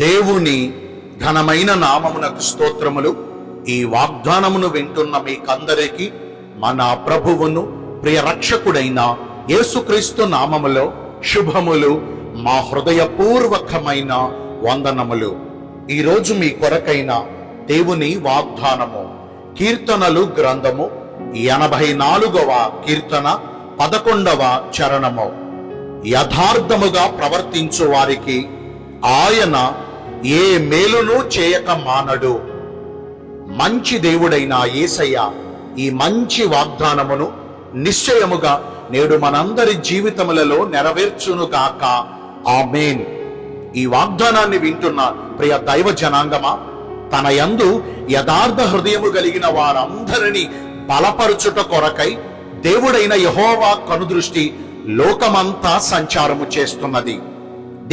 దేవుని ఘనమైన నామమునకు స్తోత్రములు. ఈ వాగ్దానమును వింటున్న మీకందరికీ మన ప్రభువును ప్రియ రక్షకుడైన యేసుక్రీస్తు నామములో శుభములు మా హృదయపూర్వకమైన వందనములు. ఈరోజు మీ కొరకైన దేవుని వాగ్దానము కీర్తనలు గ్రంథము ఎనభై నాలుగవ కీర్తన పదకొండవ చరణము. యథార్థముగా ప్రవర్తించు వారికి ఆయన ఏ మేలును చేయక మానడు. మంచి దేవుడైన ఏసయ్య ఈ మంచి వాగ్దానమును నిశ్చయముగా నేడు మనందరి జీవితములలో నెరవేర్చునుగాక ఆమెన్. ఈ వాగ్దానాన్ని వింటున్న ప్రియ దైవ జనాంగమా తన యందు యథార్థ హృదయము కలిగిన వారందరినీ బలపరుచుట కొరకై దేవుడైన యహోవా కనుదృష్టి లోకమంతా సంచారము చేస్తున్నది.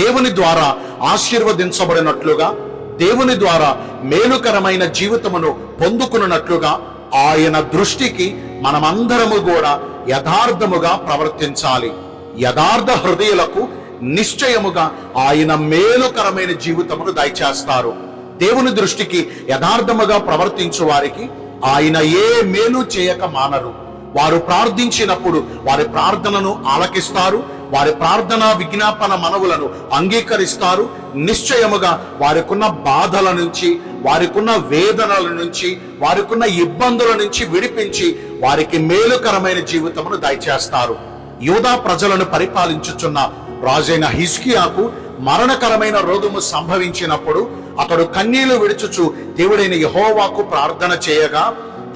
దేవుని ద్వారా ఆశీర్వదించబడినట్లుగా దేవుని ద్వారా మేలుకరమైన జీవితమును పొందుకున్నట్లుగా ఆయన దృష్టికి మనమందరము కూడా యథార్థముగా ప్రవర్తించాలి. యథార్థ హృదయులకు నిశ్చయముగా ఆయన మేలుకరమైన జీవితమును దయచేస్తారు. దేవుని దృష్టికి యథార్థముగా ప్రవర్తించు వారికి ఆయన ఏ మేలు చేయక మానరు. వారు ప్రార్థించినప్పుడు వారి ప్రార్థనను ఆలకిస్తారు వారి ప్రార్థన విజ్ఞాపన మనవులను అంగీకరిస్తారు. నిశ్చయముగా వారికున్న బాధల నుంచి వారికున్న వేదనల నుంచి వారికున్న ఇబ్బందుల నుంచి విడిపించి వారికి మేలుకరమైన జీవితమును దయచేస్తారు. యూదా ప్రజలను పరిపాలించుచున్న రాజైన హిస్కియాకు మరణకరమైన రోగము సంభవించినప్పుడు అతడు కన్నీళ్ళు విడుచుచు దేవుడైన యహోవాకు ప్రార్థన చేయగా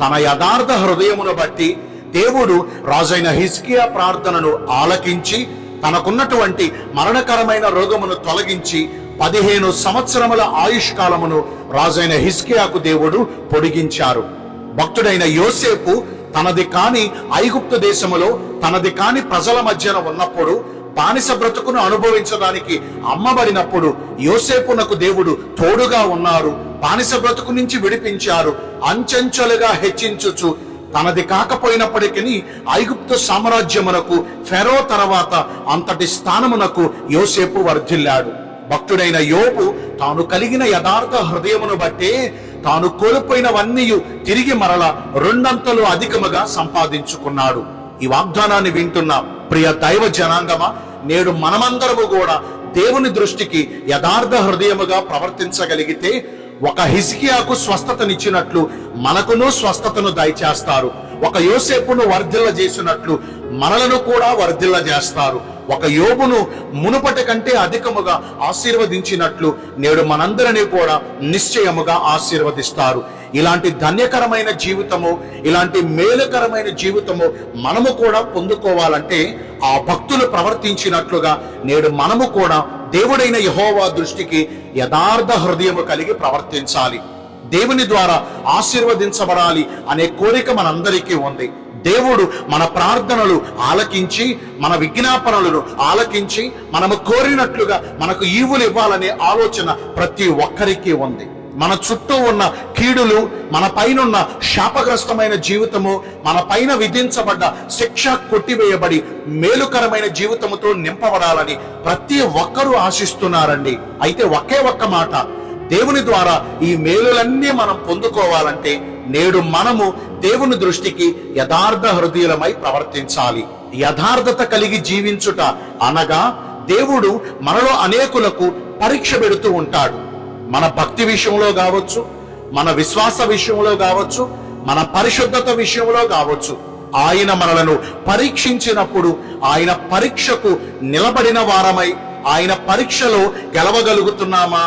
తన యథార్థ హృదయమును బట్టి దేవుడు రాజైన హిస్కియా ప్రార్థనను ఆలకించి తనకున్నటువంటి మరణకరమైన రోగమును తొలగించి పదిహేను సంవత్సరముల ఆయుష్ కాలమును రాజైన హిస్కియాకు దేవుడు పొడిగించారు. భక్తుడైన యోసేపు తనది కాని ఐగుప్తు దేశములో తనది కాని ప్రజల మధ్యన ఉన్నప్పుడు బానిస బ్రతుకును అనుభవించడానికి అమ్మబడినప్పుడు యోసేపునకు దేవుడు తోడుగా ఉన్నారు బానిస బ్రతుకు నుంచి విడిపించారు అంచెంచెలుగా హెచ్చించుచు తనది కాకపోయినప్పటికీ ఐగుప్తు సామ్రాజ్యమునకు ఫెరో తర్వాత అంతటి స్థానమునకు యోసేపు వర్ధిల్లాడు. భక్తుడైన యోపు తాను కలిగిన యథార్థ హృదయమును బట్టే తాను కోల్పోయినవన్నీ తిరిగి మరల రెండంతలు అధికముగా సంపాదించుకున్నాడు. ఈ వాగ్దానాన్ని వింటున్న ప్రియ దైవ జనాంగమా నేడు మనమందరము కూడా దేవుని దృష్టికి యథార్థ హృదయముగా ప్రవర్తించగలిగితే ఒక హిస్కియాకు స్వస్థతనిచ్చినట్లు మనకును స్వస్థతను దయచేస్తారు. ఒక యోసేపును వర్ధిల్ల చేసినట్లు మనలను కూడా వర్ధిల్ల చేస్తారు. ఒక యోగును మునుపటి కంటే అధికముగా ఆశీర్వదించినట్లు నేడు మనందరినీ కూడా నిశ్చయముగా ఆశీర్వదిస్తారు. ఇలాంటి ధన్యకరమైన జీవితము ఇలాంటి మేలుకరమైన జీవితము మనము కూడా పొందుకోవాలంటే ఆ భక్తులు ప్రవర్తించినట్లుగా నేడు మనము కూడా దేవుడైన యహోవా దృష్టికి యథార్థ హృదయము కలిగి ప్రవర్తించాలి. దేవుని ద్వారా ఆశీర్వదించబడాలి అనే కోరిక మనందరికీ ఉంది. దేవుడు మన ప్రార్థనలు ఆలకించి మన విజ్ఞాపనలను ఆలకించి మనము కోరినట్లుగా మనకు ఈవులు ఇవ్వాలనే ఆలోచన ప్రతి ఒక్కరికి ఉంది. మన చుట్టూ ఉన్న కీడులు మన పైనున్న శాపగ్రస్తమైన జీవితము మన పైన విధించబడ్డ శిక్ష కొట్టివేయబడి మేలుకరమైన జీవితముతో నింపబడాలని ప్రతి ఒక్కరూ ఆశిస్తున్నారండి. అయితే ఒకే ఒక్క మాట దేవుని ద్వారా ఈ మేలులన్నీ మనం పొందుకోవాలంటే నేడు మనము దేవుని దృష్టికి యథార్థ హృదయులమై ప్రవర్తించాలి. యథార్థత కలిగి జీవించుట అనగా దేవుడు మనలో అనేకులకు పరీక్ష పెడుతూ ఉంటాడు. మన భక్తి విషయంలో కావచ్చు మన విశ్వాస విషయంలో కావచ్చు మన పరిశుద్ధత విషయంలో కావచ్చు. ఆయన మనలను పరీక్షించినప్పుడు ఆయన పరీక్షకు నిలబడిన వారమై ఆయన పరీక్షలో గెలవగలుగుతున్నామా?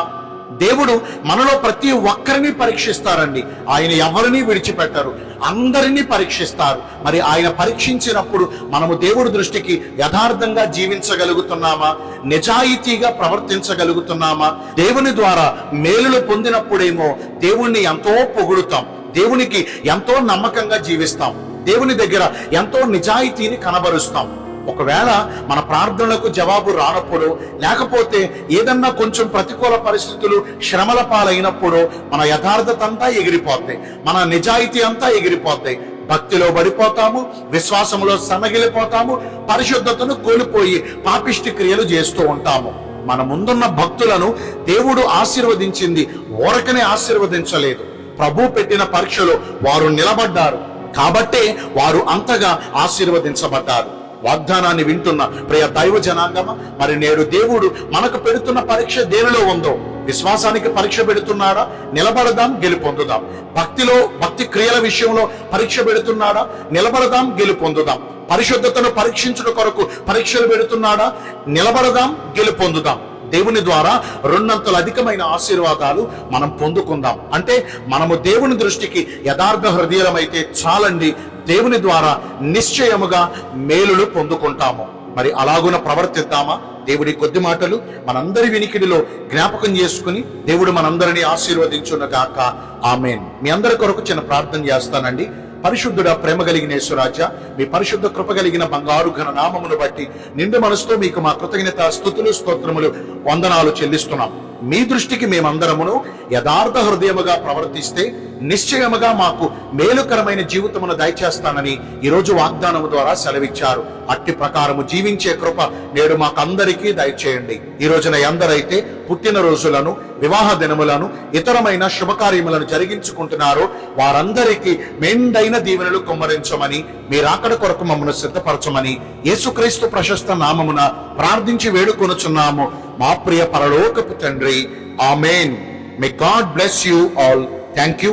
దేవుడు మనలో ప్రతి ఒక్కరిని పరీక్షిస్తారండి. ఆయన ఎవరిని విడిచిపెట్టరు? అందరినీ పరీక్షిస్తారు. మరి ఆయన పరీక్షించినప్పుడు మనము దేవుడి దృష్టికి యథార్థంగా జీవించగలుగుతున్నామా? నిజాయితీగా ప్రవర్తించగలుగుతున్నామా? దేవుని ద్వారా మేలులు పొందినప్పుడేమో దేవుణ్ణి ఎంతో పొగుడుతాం. దేవునికి ఎంతో నమ్మకంగా జీవిస్తాం. దేవుని దగ్గర ఎంతో నిజాయితీని కనబరుస్తాం. ఒకవేళ మన ప్రార్థనలకు జవాబు రానప్పుడు లేకపోతే ఏదన్నా కొంచెం ప్రతికూల పరిస్థితులు శ్రమల పాలైనప్పుడు మన యథార్థత అంతా ఎగిరిపోతాయి మన నిజాయితీ అంతా ఎగిరిపోతాయి. భక్తిలో పడిపోతాము విశ్వాసంలో సన్నగిలిపోతాము పరిశుద్ధతను కోల్పోయి పాపిష్టి క్రియలు చేస్తూ ఉంటాము. మన ముందున్న భక్తులను దేవుడు ఆశీర్వదించింది ఓరకనే ఆశీర్వదించలేదు. ప్రభు పెట్టిన పరీక్షలో వారు నిలబడ్డారు. కాబట్టే వారు అంతగా ఆశీర్వదించబడ్డారు. వాగ్దానాన్ని వింటున్న ప్రియ దైవ జనాంగమ? మరి నేడు దేవుడు మనకు పెడుతున్న పరీక్ష దేనిలో ఉందో? విశ్వాసానికి పరీక్ష పెడుతున్నాడా? నిలబడదాం గెలుపొందుదాం భక్తిలో భక్తి క్రియల విషయంలో పరీక్ష పెడుతున్నాడా? నిలబడదాం గెలుపొందుదాం పరిశుద్ధతను పరీక్షించుట కొరకు పరీక్షలు పెడుతున్నాడా? నిలబడదాం గెలుపొందుదాం దేవుని ద్వారా రెండంతలు అధికమైన ఆశీర్వాదాలు మనం పొందుకుందాం. అంటే మనము దేవుని దృష్టికి యథార్థ హృదయమైతే చాలండి దేవుని ద్వారా నిశ్చయముగా మేలులు పొందుకుంటాము. మరి అలాగున ప్రవర్తిద్దామా? దేవుడి కొద్ది మాటలు మనందరి వినికిడిలో జ్ఞాపకం చేసుకుని దేవుడు మనందరినీ ఆశీర్వదించునగాక. ఆమెన్. మీ అందరి కొరకు చిన్న ప్రార్థన చేస్తానండి. పరిశుద్ధుడ ప్రేమ కలిగిన యేసురాజ మీ పరిశుద్ధ కృప కలిగిన బంగారు ఘన నామమును బట్టి నిండు మనసుతో మీకు మా కృతజ్ఞత స్థుతులు స్తోత్రములు వందనాలు చెల్లిస్తున్నాం. మీ దృష్టికి మేమందరమును యథార్థ హృదయముగా ప్రవర్తిస్తే నిశ్చయముగా మాకు మేలుకరమైన జీవితమును దయచేస్తానని ఈరోజు వాగ్దానము ద్వారా సెలవిచ్చారు. అట్టి ప్రకారము జీవించే కృప నేడు మాకందరికీ దయచేయండి. ఈ రోజున ఎందరైతే పుట్టినరోజులను వివాహ దినములను ఇతరమైన శుభకార్యములను జరిగించుకుంటున్నారో వారందరికీ మెండైన దీవెనలు కుమ్మరించమని మీరాకడ కొరకు మమ్మను సిద్ధపరచమని యేసుక్రీస్తు ప్రశస్త నామమున ప్రార్థించి వేడుకొనుచున్నాము. మా ప్రియ పరలోకపు తండ్రి amen. May God bless you all thank you